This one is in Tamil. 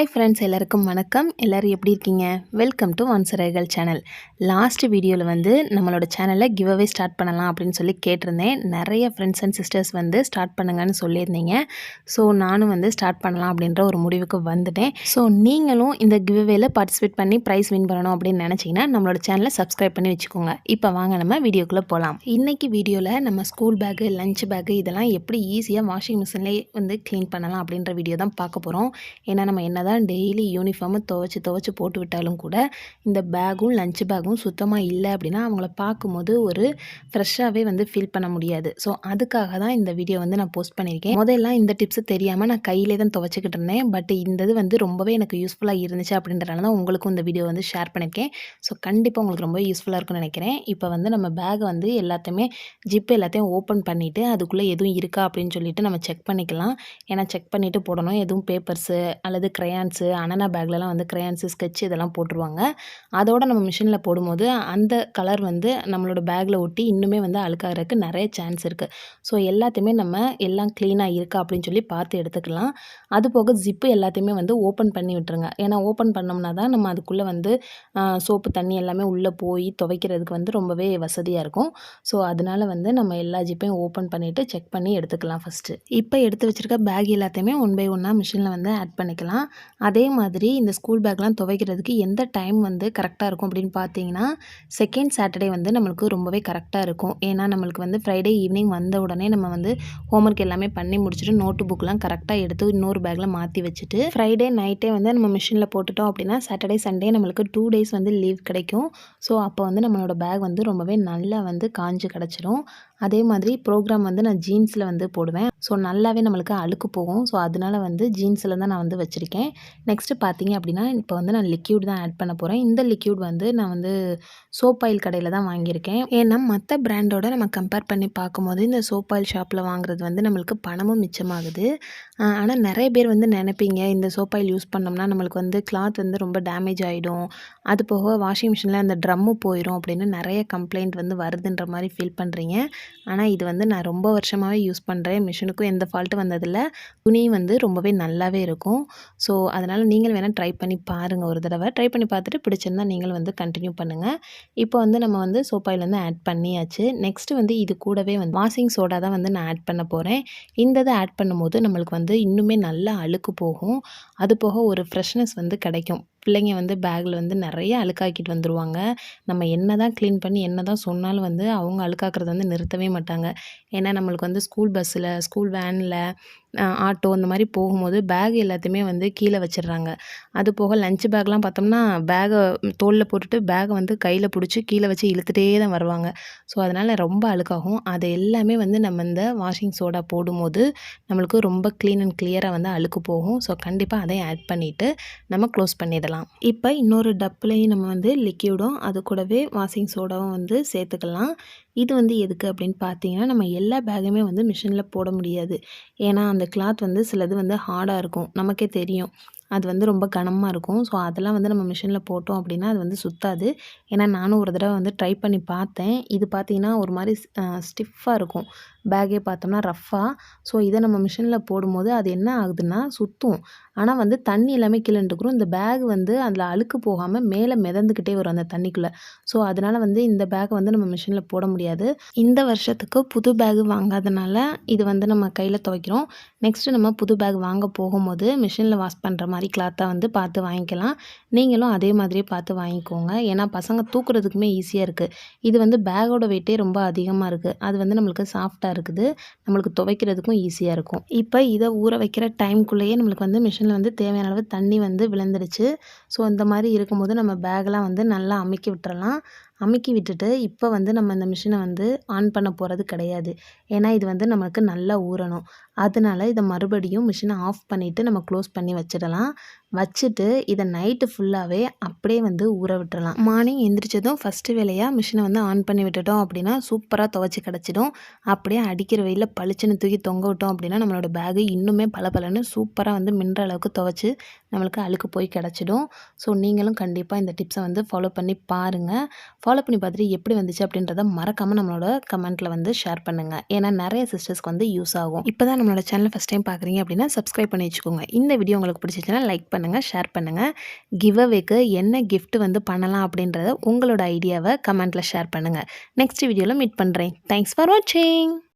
ஹாய் ஃப்ரெண்ட்ஸ் எல்லாருக்கும் வணக்கம். எல்லோரும் எப்படி இருக்கீங்க? வெல்கம் டு வன்சரைகள் சேனல் லாஸ்ட் வீடியோவில் வந்து நம்மளோட சேனலில் கிவ் அவே ஸ்டார்ட் பண்ணலாம் அப்படின்னு சொல்லி கேட்டிருந்தேன். நிறைய ஃப்ரெண்ட்ஸ் அண்ட் சிஸ்டர்ஸ் வந்து ஸ்டார்ட் பண்ணுங்கன்னு சொல்லியிருந்தீங்க. ஸோ நானும் வந்து ஸ்டார்ட் பண்ணலாம் அப்படின்ற ஒரு முடிவுக்கு வந்துட்டேன். ஸோ நீங்களும் இந்த கிவ் அவேல பார்ட்டிசிபேட் பண்ணி ப்ரைஸ் வின் பண்ணணும் அப்படின்னு நினச்சிங்கன்னா நம்மளோட சேனலை சப்ஸ்கிரைப் பண்ணி வச்சுக்கோங்க. இப்போ வாங்க நம்ம வீடியோக்குள்ளே போகலாம் இன்றைக்கி வீடியோவில் நம்ம ஸ்கூல் பேக்கு லஞ்ச் பேக்கு இதெல்லாம் எப்படி ஈஸியாக வாஷிங் மிஷின்லேயே வந்து க்ளீன் பண்ணலாம் அப்படின்ற வீடியோ தான் பார்க்க போகிறோம் ஏன்னா நம்ம என்ன தான் டெய்லி யூனிஃபார்மை துவைச்சி துவைச்சி போட்டு விட்டாலும் கூட இந்த பேக்கும் லஞ்ச் பேக்கும் சுத்தமாக இல்லை அப்படின்னா அவங்கள பார்க்கும்போது ஒரு ஃப்ரெஷ்ஷாகவே வந்து ஃபீல் பண்ண முடியாது. ஸோ அதுக்காக தான் இந்த வீடியோ வந்து நான் போஸ்ட் பண்ணியிருக்கேன். முதல்லாம் இந்த டிப்ஸ் தெரியாமல் நான் கையிலே தான் துவைச்சிக்கிட்டு இருந்தேன். பட் இந்த இது வந்து ரொம்பவே எனக்கு யூஸ்ஃபுல்லாக இருந்துச்சு அப்படின்றனால தான் உங்களுக்கும் இந்த வீடியோ வந்து ஷேர் பண்ணியிருக்கேன். ஸோ கண்டிப்பாக உங்களுக்கு ரொம்ப யூஸ்ஃபுல்லாக இருக்கும்னு நினைக்கிறேன். இப்போ வந்து நம்ம பேக் வந்து எல்லாத்தையுமே ஜிப்பு எல்லாத்தையும் ஓப்பன் பண்ணிவிட்டு அதுக்குள்ளே எதுவும் இருக்கா அப்படின்னு சொல்லிட்டு நம்ம செக் பண்ணிக்கலாம். ஏன்னா செக் பண்ணிவிட்டு போடணும். எதுவும் பேப்பர்ஸு அல்லது க்ரையான்ஸு அனனா பேக்லலாம் வந்து க்ரையான்ஸு ஸ்கெட்ச் இதெல்லாம் போட்டுருவாங்க. அதோட நம்ம மிஷினில் போடும்போது அந்த கலர் வந்து நம்மளோட பேக்கில் ஒட்டி இன்னுமே வந்து அழுக்காகிறதுக்கு நிறைய சான்ஸ் இருக்குது ஸோ எல்லாத்தையுமே நம்ம எல்லாம் க்ளீனாக இருக்கா அப்படின்னு சொல்லி பார்த்து எடுத்துக்கலாம். அது போக ஜிப்பு எல்லாத்தையுமே வந்து ஓப்பன் பண்ணி விட்டுருங்க. ஏன்னா ஓப்பன் பண்ணோம்னா தான் நம்ம அதுக்குள்ளே வந்து சோப்பு தண்ணி எல்லாமே உள்ளே போய் துவைக்கிறதுக்கு வந்து ரொம்பவே வசதியாக இருக்கும். ஸோ அதனால் வந்து நம்ம எல்லா ஜிப்பையும் ஓப்பன் பண்ணிவிட்டு செக் பண்ணி எடுத்துக்கலாம் ஃபஸ்ட்டு இப்போ எடுத்து வச்சுருக்க பேக் எல்லாத்தையுமே ஒன் பை ஒன்னாக மிஷினில் வந்து ஆட் பண்ணிக்கலாம். அதே மாதிரி இந்த ஸ்கூல் பேக்லாம் துவைக்கிறதுக்கு எந்த டைம் வந்து கரெக்டாக இருக்கும் அப்படின்னு பார்த்தீங்கன்னா செகண்ட் சாட்டர்டே வந்து நம்மளுக்கு ரொம்பவே கரெக்டாக இருக்கும். ஏன்னா நம்மளுக்கு வந்து ஃப்ரைடே ஈவினிங் வந்த உடனே நம்ம வந்து ஹோம்ஒர்க் எல்லாமே பண்ணி முடிச்சுட்டு நோட்டு புக்லாம் கரெக்டாக எடுத்து இன்னொரு பேக்கில் மாற்றி வச்சுட்டு ஃப்ரைடே நைட்டே வந்து நம்ம மிஷினில் போட்டுட்டோம் அப்படின்னா சாட்டர்டே சண்டே நம்மளுக்கு டூ டேஸ் வந்து லீவ் கிடைக்கும். ஸோ அப்போ வந்து நம்மளோட பேக் வந்து ரொம்பவே நல்லா வந்து காஞ்சு கிடச்சிரும். அதே மாதிரி ப்ரோக்ராம் வந்து நான் ஜீன்ஸில் வந்து போடுவேன். ஸோ நல்லாவே நம்மளுக்கு அழுக்கு போகும். ஸோ அதனால் வந்து ஜீன்ஸில் தான் நான் வந்து வச்சுருக்கேன். நெக்ஸ்ட்டு பார்த்தீங்க அப்படின்னா இப்போ வந்து நான் லிக்யூட் தான் ஆட் பண்ண போகிறேன் இந்த லிக்யூட் வந்து நான் வந்து சோப் ஆயில் கடையில் தான் வாங்கியிருக்கேன். ஏன்னா மற்ற பிராண்டோட நம்ம கம்பேர் பண்ணி பார்க்கும்போது இந்த சோப் ஆயில் ஷாப்பில் வாங்குறது வந்து நம்மளுக்கு பணமும் மிச்சமாகுது. ஆனால் நிறைய பேர் வந்து நினைப்பீங்க இந்த சோப் ஆயில் யூஸ் பண்ணோம்னா நம்மளுக்கு வந்து கிளாத் வந்து ரொம்ப டேமேஜ் ஆகிடும் அது போக வாஷிங் மிஷினில் அந்த ட்ரம்மு போயிடும் அப்படின்னு நிறைய கம்ப்ளைண்ட் வந்து வருதுன்ற மாதிரி ஃபீல் பண்ணுறீங்க ஆனால் இது வந்து நான் ரொம்ப வருஷமாகவே யூஸ் பண்ணுறேன் மிஷினுக்கும் எந்த ஃபால்ட்டும் வந்ததில்லை. துணி வந்து ரொம்பவே நல்லாவே இருக்கும். ஸோ அதனால் நீங்கள் வேணால் ட்ரை பண்ணி பாருங்கள் ஒரு தடவை ட்ரை பண்ணி பார்த்துட்டு பிடிச்சிருந்தா நீங்கள் வந்து கண்டினியூ பண்ணுங்கள் இப்போ வந்து நம்ம வந்து சோப்பாயில் வந்து ஆட் பண்ணியாச்சு. நெக்ஸ்ட்டு வந்து இது கூடவே வந்து வாஷிங் சோடா தான் வந்து நான் ஆட் பண்ண போகிறேன் இந்த இதை ஆட் பண்ணும்போது நம்மளுக்கு வந்து இன்னுமே நல்லா அழுக்கு போகும். அது போக ஒரு ஃப்ரெஷ்னஸ் வந்து கிடைக்கும். பிள்ளைங்க வந்து பேக்கில் வந்து நிறைய அழுக்காக்கிட்டு வந்துடுவாங்க நம்ம என்ன தான் க்ளீன் பண்ணி என்ன தான் சொன்னாலும் வந்து அவங்க அழுக்காக்கிறத வந்து நிறுத்தவே மாட்டாங்க. ஏன்னா நம்மளுக்கு வந்து ஸ்கூல் பஸ்ஸில் ஸ்கூல் வேனில் ஆட்டோ இந்த மாதிரி போகும்போது பேக் எல்லாத்தையுமே வந்து கீழே வச்சிடுறாங்க. அது போக லஞ்ச் பேக்லாம் பார்த்தோம்னா பேகை தோளில் போட்டுட்டு பேகை வந்து கையில் பிடிச்சி கீழே வச்சு இழுத்துகிட்டே தான் வருவாங்க. ஸோ அதனால் ரொம்ப அழுக்காகும். அது எல்லாமே வந்து நம்ம இந்த வாஷிங் சோடா போடும்போது நம்மளுக்கு ரொம்ப க்ளீன் அண்ட் கிளியராக வந்து அழுக்கு போகும். ஸோ கண்டிப்பாக அதையும் ஆட் பண்ணிவிட்டு நம்ம க்ளோஸ் பண்ணிடலாம். இப்போ இன்னொரு டப்புலையும் நம்ம வந்து லிக்யூடும் அது கூடவே வாஷிங் சோடாவும் வந்து சேர்த்துக்கலாம். இது வந்து எதுக்கு அப்படின்னு பார்த்தீங்கன்னா நம்ம எல்லா பேகுமே வந்து மிஷினில் போட முடியாது. ஏன்னா அந்த கிளாத் வந்து சிலது வந்து ஹார்டாக இருக்கும். நமக்கே தெரியும். அது வந்து ரொம்ப கனமாக இருக்கும். ஸோ அதெல்லாம் வந்து நம்ம மிஷினில் போட்டோம் அப்படின்னா அது வந்து சுத்தாது. ஏன்னா நானும் ஒரு தடவை வந்து ட்ரை பண்ணி பார்த்தேன். இது பார்த்திங்கன்னா ஒரு மாதிரி ஸ்டிஃபாக இருக்கும். பேக்கே பார்த்தோம்னா ரஃப்பாக ஸோ இதை நம்ம மிஷினில் போடும்போது அது என்ன ஆகுதுன்னா சுற்றும் ஆனால் வந்து தண்ணி எல்லாமே கீழே இந்த பேக் வந்து அதில் அழுக்கு போகாமல் மேலே மிதந்துக்கிட்டே வரும் அந்த தண்ணிக்குள்ளே. ஸோ அதனால் வந்து இந்த பேக் வந்து நம்ம மிஷினில் போட முடியாது. இந்த வருஷத்துக்கு புது பேக் வாங்காதனால இது வந்து நம்ம கையில் துவைக்கிறோம். நெக்ஸ்ட்டு நம்ம புது பேக் வாங்க போகும்போது மிஷினில் வாஷ் பண்ணுற மாதிரி கிளாத்தாக வந்து பார்த்து வாங்கிக்கலாம். நீங்களும் அதே மாதிரியே பார்த்து வாங்கிக்கோங்க. ஏன்னா பசங்க தூக்குறதுக்குமே ஈஸியாக இருக்குது இது வந்து பேக்கோட வெயிட்டே ரொம்ப அதிகமாக இருக்குது அது வந்து நம்மளுக்கு சாஃப்டாக சாஃப்டாக இருக்குது. நம்மளுக்கு துவைக்கிறதுக்கும் ஈஸியாக இருக்கும். இப்போ இதை ஊற வைக்கிற டைம்குள்ளேயே நம்மளுக்கு வந்து மிஷினில் வந்து தேவையான அளவு தண்ணி வந்து விழுந்துடுச்சு. ஸோ இந்த மாதிரி இருக்கும்போது நம்ம பேக்கெலாம் வந்து நல்லா அமுக்கி விட்டுறலாம். அமுக்கி விட்டுட்டு இப்போ வந்து நம்ம இந்த மிஷினை வந்து ஆன் பண்ண போகிறது கிடையாது. ஏன்னா இது வந்து நமக்கு நல்லா ஊறணும். அதனால இதை மறுபடியும் மிஷினை ஆஃப் பண்ணிவிட்டு நம்ம க்ளோஸ் பண்ணி வச்சிடலாம். வச்சுட்டு இதை நைட்டு ஃபுல்லாகவே அப்படியே வந்து ஊற விட்டுறலாம். மார்னிங் எந்திரிச்சதும் ஃபஸ்ட்டு வேலையாக மிஷினை வந்து ஆன் பண்ணி விட்டுட்டோம் அப்படின்னா சூப்பராக துவைச்சி கிடச்சிடும். அப்படியே அடிக்கிற வெயில் பளிச்சுன்னு தூக்கி தொங்க விட்டோம் அப்படின்னா நம்மளோட பேகு இன்னுமே பல பலன்னு சூப்பராக வந்து மின்ற அளவுக்கு துவைச்சி நம்மளுக்கு அழுக்கு போய் கிடச்சிடும். ஸோ நீங்களும் கண்டிப்பாக இந்த டிப்ஸை வந்து ஃபாலோ பண்ணி பாருங்கள் ஃபாலோ பண்ணி பார்த்துட்டு எப்படி வந்துச்சு அப்படின்றத மறக்காமல் நம்மளோட கமெண்ட்டில் வந்து ஷேர் பண்ணுங்கள் ஏன்னா நிறைய சிஸ்டர்ஸ்க்கு வந்து யூஸ் ஆகும். இப்போ தான் நம்மளோட சேனலை ஃபஸ்ட் டைம் பார்க்குறீங்க அப்படின்னா சப்ஸ்கிரைப் பண்ணி வச்சுக்கோங்க. இந்த வீடியோ உங்களுக்கு பிடிச்சிச்சுன்னா லைக் பண்ணுங்கள் ஷேர் பண்ணுங்கள் கிவ் அவேக்கு என்ன கிஃப்ட் வந்து பண்ணலாம் அப்படின்றத உங்களோட ஐடியாவை கமெண்ட்டில் ஷேர் பண்ணுங்கள் நெக்ஸ்ட் வீடியோவில் மீட் பண்ணுறேன் தேங்க்ஸ் ஃபார் வாட்சிங்